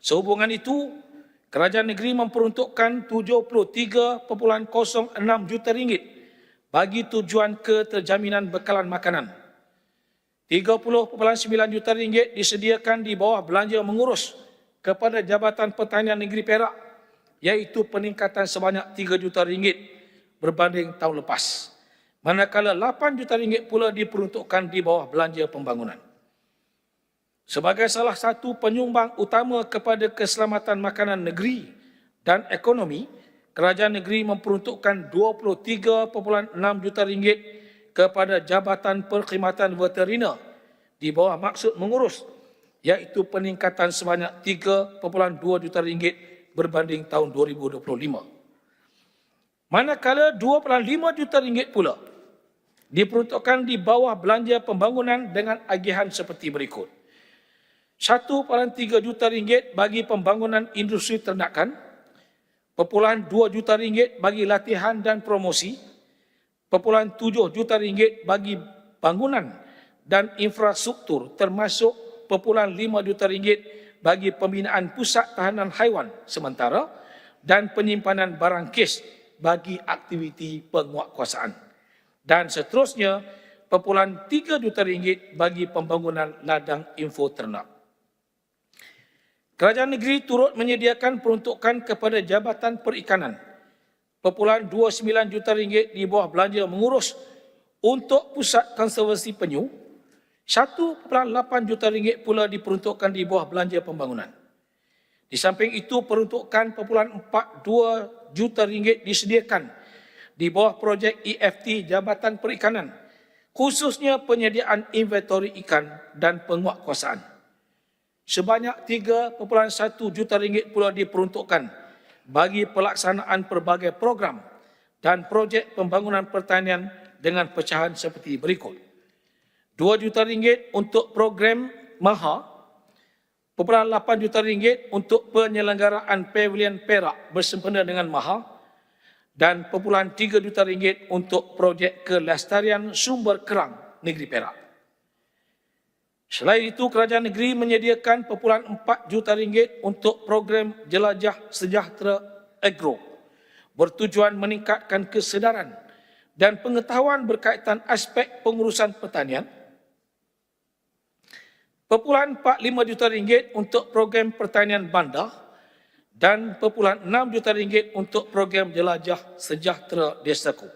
Sehubungan itu, kerajaan negeri memperuntukkan 73.06 juta ringgit bagi tujuan keterjaminan bekalan makanan. 30.9 juta ringgit disediakan di bawah belanja mengurus kepada Jabatan Pertanian Negeri Perak iaitu peningkatan sebanyak 3 juta ringgit berbanding tahun lepas. Manakala 8 juta ringgit pula diperuntukkan di bawah belanja pembangunan. Sebagai salah satu penyumbang utama kepada keselamatan makanan negeri dan ekonomi, kerajaan negeri memperuntukkan 23.6 juta ringgit kepada Jabatan Perkhidmatan Veteriner di bawah maksud mengurus iaitu peningkatan sebanyak 3.2 juta ringgit berbanding tahun 2025. Manakala 2.5 juta ringgit pula diperuntukkan di bawah belanja pembangunan dengan agihan seperti berikut. 1.3 juta ringgit bagi pembangunan industri ternakan, perpuluhan 2 juta ringgit bagi latihan dan promosi, perpuluhan 7 juta ringgit bagi bangunan dan infrastruktur termasuk perpuluhan 5 juta ringgit bagi pembinaan pusat tahanan haiwan sementara dan penyimpanan barang kes bagi aktiviti penguatkuasaan. Dan seterusnya, perpuluhan 3 juta ringgit bagi pembangunan ladang info ternak. Kerajaan negeri turut menyediakan peruntukan kepada Jabatan Perikanan. Perpuluhan 29 juta ringgit di bawah belanja mengurus untuk pusat konservasi penyu. 1.8 juta ringgit pula diperuntukkan di bawah belanja pembangunan. Di samping itu peruntukan perpuluhan 42 juta ringgit disediakan di bawah projek EFT Jabatan Perikanan khususnya penyediaan inventori ikan dan penguatkuasaan sebanyak 3.1 juta ringgit pula diperuntukkan bagi pelaksanaan pelbagai program dan projek pembangunan pertanian dengan pecahan seperti berikut. 2 juta ringgit untuk program MAHA, perpuluhan 8 juta ringgit untuk penyelenggaraan pavilion Perak bersempena dengan MAHA dan perpuluhan 3 juta ringgit untuk projek kelestarian sumber kerang negeri Perak. Selain itu, kerajaan negeri menyediakan perpuluhan 4 juta ringgit untuk program Jelajah Sejahtera Agro bertujuan meningkatkan kesedaran dan pengetahuan berkaitan aspek pengurusan pertanian. Perpuluhan 45 juta ringgit untuk program pertanian bandar dan perpuluhan 6 juta ringgit untuk program Jelajah Sejahtera Desaku.